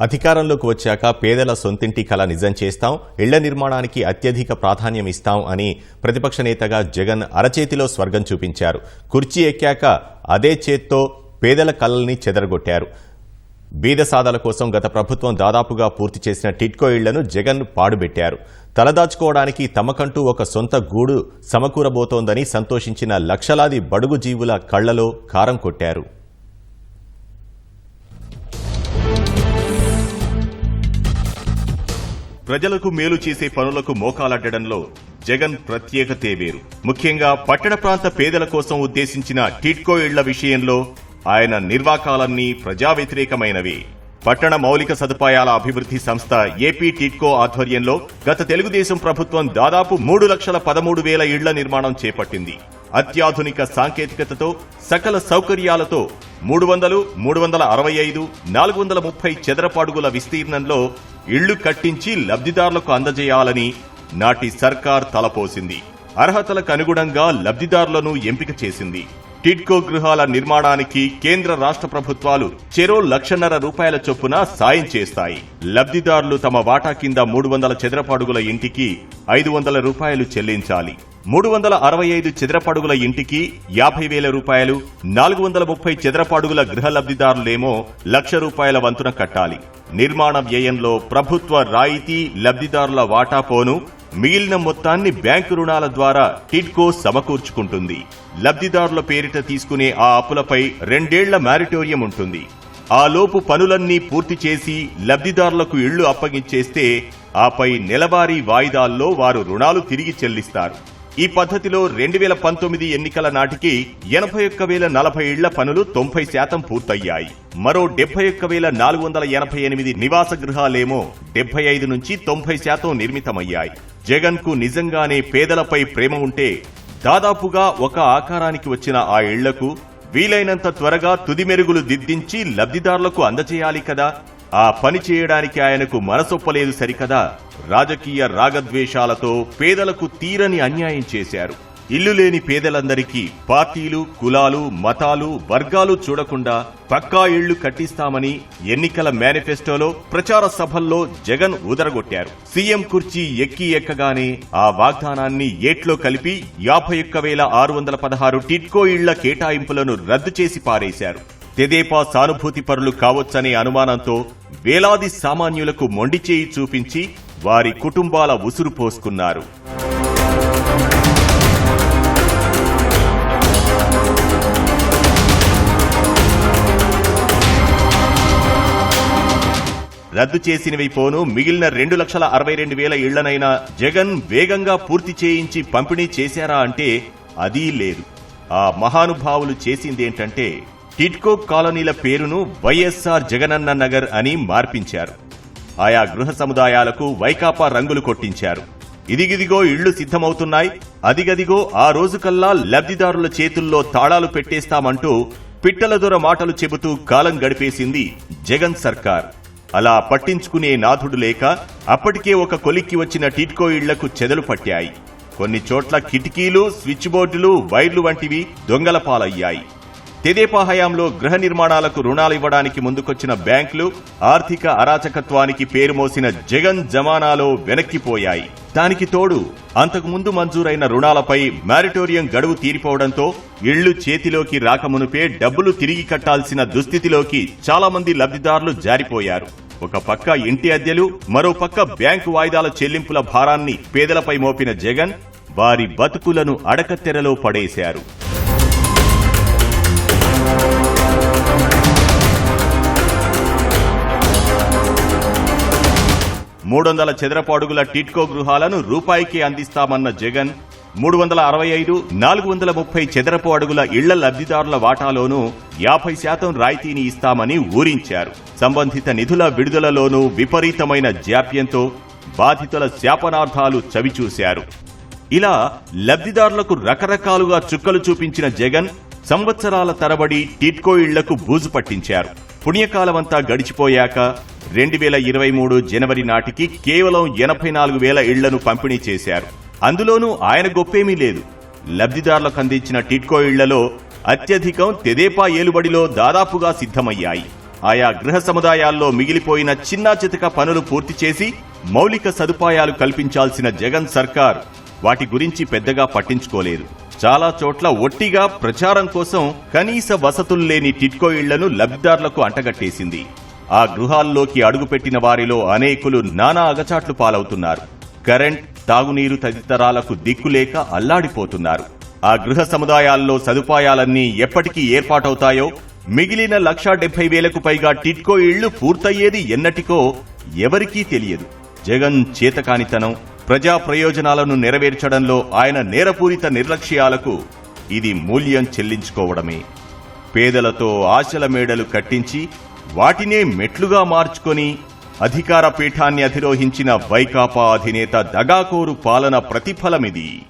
అధికారంలోకి వచ్చాక పేదల సొంతింటి కల నిజం చేస్తాం ఇళ్ళ నిర్మాణానికి అత్యధిక ప్రాధాన్యం ఇస్తాం అని ప్రతిపక్ష నేతగా జగన్ అరచేతిలో స్వర్గం చూపించారు. కుర్చీ ఎక్కాక అదే చేత్తో పేదల కళల్ని చెదరగొట్టారు. బీద సాదాల కోసం గత ప్రభుత్వం దాదాపుగా పూర్తి చేసిన టిట్కో ఇళ్ళను జగన్ పాడుబెట్టారు. తలదాచుకోవడానికి తమకంటూ ఒక సొంత గూడు సమకూరబోతోందని సంతోషించిన లక్షలాది బడుగు జీవుల కళ్ళలో కారం కొట్టారు. ప్రజలకు మేలు చేసే పనులకు మోకాలడ్డడంలో జగన్ ప్రత్యేకతే వేరు ముఖ్యంగా పట్టణ ప్రాంత పేదల కోసం ఉద్దేశించిన టిట్కో ఇళ్ళ విషయంలో ఆయన నిర్వాకాలన్నీ ప్రజా వ్యతిరేకమైనవి. పట్టణ మౌలిక సదుపాయాల అభివృద్ధి సంస్థ ఏపీ టిట్కో ఆధ్వర్యంలో గత తెలుగుదేశం ప్రభుత్వం దాదాపు మూడు లక్షల పదమూడు వేల ఇళ్ళ నిర్మాణం చేపట్టింది. అత్యాధునిక సాంకేతికతతో సకల సౌకర్యాలతో మూడు వందలు మూడు వందల అరవై ఐదు నాలుగు వందల ముప్పై చదరపాడుగుల విస్తీర్ణంలో ఇళ్ళు కట్టించి లబ్ధిదారులకు అందజేయాలని నాటి సర్కార్ తలపోసింది. అర్హతలకు అనుగుణంగా లబ్ధిదారులను ఎంపిక చేసింది. టిడ్కో గృహాల నిర్మాణానికి కేంద్ర రాష్ట్ర ప్రభుత్వాలు చెరో లక్షన్నర రూపాయల చొప్పున సాయం చేస్తాయి. లబ్ధిదారులు తమ వాటా కింద మూడు వందల చదరపాడుగుల ఇంటికి ఐదు వందల రూపాయలు చెల్లించాలి. మూడు వందల అరవై ఐదు చదరపడుగుల ఇంటికి యాభై వేల రూపాయలు నాలుగు వందల ముప్పై చదరపడుగుల గృహ లబ్ధిదారులేమో లక్ష రూపాయల వంతున కట్టాలి. నిర్మాణ వ్యయంలో ప్రభుత్వ రాయితీ లబ్ధిదారుల వాటా పోను మిగిలిన మొత్తాన్ని బ్యాంకు రుణాల ద్వారా టిడ్కో సమకూర్చుకుంటుంది. లబ్ధిదారుల పేరిట తీసుకునే ఆ అప్పులపై రెండేళ్ళ మారిటోరియం ఉంటుంది. ఆ లోపు పనులన్నీ పూర్తి చేసి లబ్ధిదారులకు ఇళ్ళు అప్పగించేస్తే ఆపై నెలవారీ వాయిదాల్లో వారు రుణాలు తిరిగి చెల్లిస్తారు. ఈ పద్ధతిలో రెండు వేల పంతొమ్మిది ఎన్నికల నాటికి ఎనభై ఒక్క వేల నలభై ఇళ్ళ పనులు తొంభై శాతం పూర్తయ్యాయి. మరో డెబ్బై ఒక్క వేల నాలుగు వందల ఎనభై ఎనిమిది నివాస గృహాలేమో డెబ్బై ఐదు నుంచి తొంభై శాతం నిర్మితమయ్యాయి. జగన్కు నిజంగానే పేదలపై ప్రేమ ఉంటే దాదాపుగా ఒక ఆకారానికి వచ్చిన ఆ ఇళ్ళకు వీలైనంత త్వరగా తుది మెరుగులు దిద్దించి లబ్ధిదారులకు అందజేయాలి కదా. ఆ పని చేయడానికి ఆయనకు మనసొప్పలేదు సరికదా? రాజకీయ రాగద్వేషాలతో పేదలకు తీరని అన్యాయం చేశారు. ఇల్లు లేని పేదలందరికీ పార్టీలు కులాలు మతాలు వర్గాలు చూడకుండా పక్కా ఇళ్ళు కట్టిస్తామని ఎన్నికల మేనిఫెస్టోలో ప్రచార సభల్లో జగన్ ఉదరగొట్టారు సీఎం కుర్చీ ఎక్కి ఎక్కగానే ఆ వాగ్దానాన్ని ఏట్లో కలిపి యాభై ఒక్క వేల ఆరు వందల పదహారు టిట్కో ఇళ్ళ కేటాయింపులను రద్దు చేసి పారేశారు. తెదేపా సానుభూతి పరులు కావచ్చనే అనుమానంతో వేలాది సామాన్యులకు మొండిచేయి చూపించి వారి కుటుంబాల ఉసురు పోసుకున్నారు. రద్దు చేసినవి పోను మిగిలిన రెండు లక్షల అరవై రెండు వేల ఇళ్ళనైనా జగన్ వేగంగా పూర్తి చేయించి పంపిణీ చేశారా అంటే అదీ లేదు. ఆ మహానుభావులు చేసిందేంటంటే టిట్కో కాలనీల పేరును వైఎస్ఆర్ జగనన్న నగర్ అని మార్పించారు. ఆయా గృహ సముదాయాలకు వైకాపా రంగులు కొట్టించారు. ఇదిగిదిగో ఇళ్ళు సిద్ధమవుతున్నాయి అదిగదిగో ఆ రోజుకల్లా లబ్ధిదారుల చేతుల్లో తాళాలు పెట్టేస్తామంటూ పిట్టల దొర మాటలు చెబుతూ కాలం గడిపేసింది జగన్ సర్కార్. అలా పట్టించుకునే నాథుడు లేక అప్పటికే ఒక కొలిక్కి వచ్చిన టిట్కో ఇళ్ళకు చెదలు పట్టాయి. కొన్ని చోట్ల కిటికీలు స్విచ్ బోర్డులు వైర్లు వంటివి దొంగల పాలయ్యాయి. తెదేపా హయాంలో గృహ నిర్మాణాలకు రుణాలు ఇవ్వడానికి ముందుకొచ్చిన బ్యాంకులు ఆర్థిక అరాచకత్వానికి పేరు మోసిన జగన్ జమానాలో వెనక్కిపోయాయి. దానికి తోడు అంతకుముందు మంజూరైన రుణాలపై మారిటోరియం గడువు తీరిపోవడంతో ఇళ్ళు చేతిలోకి రాకమునుపే డబ్బులు తిరిగి కట్టాల్సిన దుస్థితిలోకి చాలా మంది లబ్ధిదారులు జారిపోయారు. ఒక పక్క ఇంటి అద్దెలు మరో పక్క బ్యాంకు వాయిదాల చెల్లింపుల భారాన్ని పేదలపై మోపిన జగన్ వారి బతుకులను అడకత్తెరలో పడేశారు. మూడు వందల చదరపు అడుగుల టిట్కో గృహాలను రూపాయికి అందిస్తామన్న జగన్ మూడు వందల అరవై ఐదు నాలుగు వందల ముప్పై చదరపు అడుగుల ఇళ్ళ లబ్ధిదారుల వాటాలోనూ యాభై శాతం రాయితీని ఇస్తామని ఊరించారు. సంబంధిత నిధుల విడుదలలోనూ విపరీతమైన జాప్యంతో బాధితుల శాపనార్థాలు చవిచూశారు. ఇలా లబ్ధిదారులకు రకరకాలుగా చుక్కలు చూపించిన జగన్ సంవత్సరాల తరబడి టిట్కో ఇళ్ళకు బూజు పట్టించారు. పుణ్యకాలమంతా గడిచిపోయాక రెండు వేల ఇరవై మూడు జనవరి నాటికి కేవలం ఎనభై నాలుగు వేల ఇళ్ళను పంపిణీ చేశారు. అందులోనూ ఆయన గొప్పేమీ లేదు. లబ్ధిదారులకు అందించిన టిట్కో ఇళ్ళలో అత్యధికం తెదేపా ఏలుబడిలో దాదాపుగా సిద్ధమయ్యాయి. ఆయా గృహ సముదాయాల్లో మిగిలిపోయిన చిన్నా చితక పనులు పూర్తి చేసి మౌలిక సదుపాయాలు కల్పించాల్సిన జగన్ సర్కార్ వాటి గురించి పెద్దగా పట్టించుకోలేదు. చాలా చోట్ల ఒట్టిగా ప్రచారం కోసం కనీస వసతులు లేని టిట్కో ఇళ్ళను లబ్ధిదారులకు అంటగట్టేసింది. ఆ గృహాల్లోకి అడుగుపెట్టిన వారిలో అనేకులు నానా అగచాట్లు పాలవుతున్నారు. కరెంట్ తాగునీరు తదితరాలకు దిక్కులేక అల్లాడిపోతున్నారు. ఆ గృహ సముదాయాల్లో సదుపాయాలన్నీ ఎప్పటికీ ఏర్పాటవుతాయో మిగిలిన లక్షా డెబ్బై వేలకు పైగా టిట్కో ఇళ్ళు పూర్తయ్యేది ఎన్నటికో ఎవరికీ తెలియదు. జగన్ చేతకానితనం ప్రజా ప్రయోజనాలను నెరవేర్చడంలో ఆయన నేరపూరిత నిర్లక్ష్యాలకు ఇది మూల్యం చెల్లించుకోవడమే. పేదలతో ఆశల మేడలు కట్టించి వాటినే మెట్లుగా మార్చుకొని అధికార పీఠాన్ని అధిరోహించిన వైకాపా అధినేత దగాకోరు పాలన ప్రతిఫలమిది.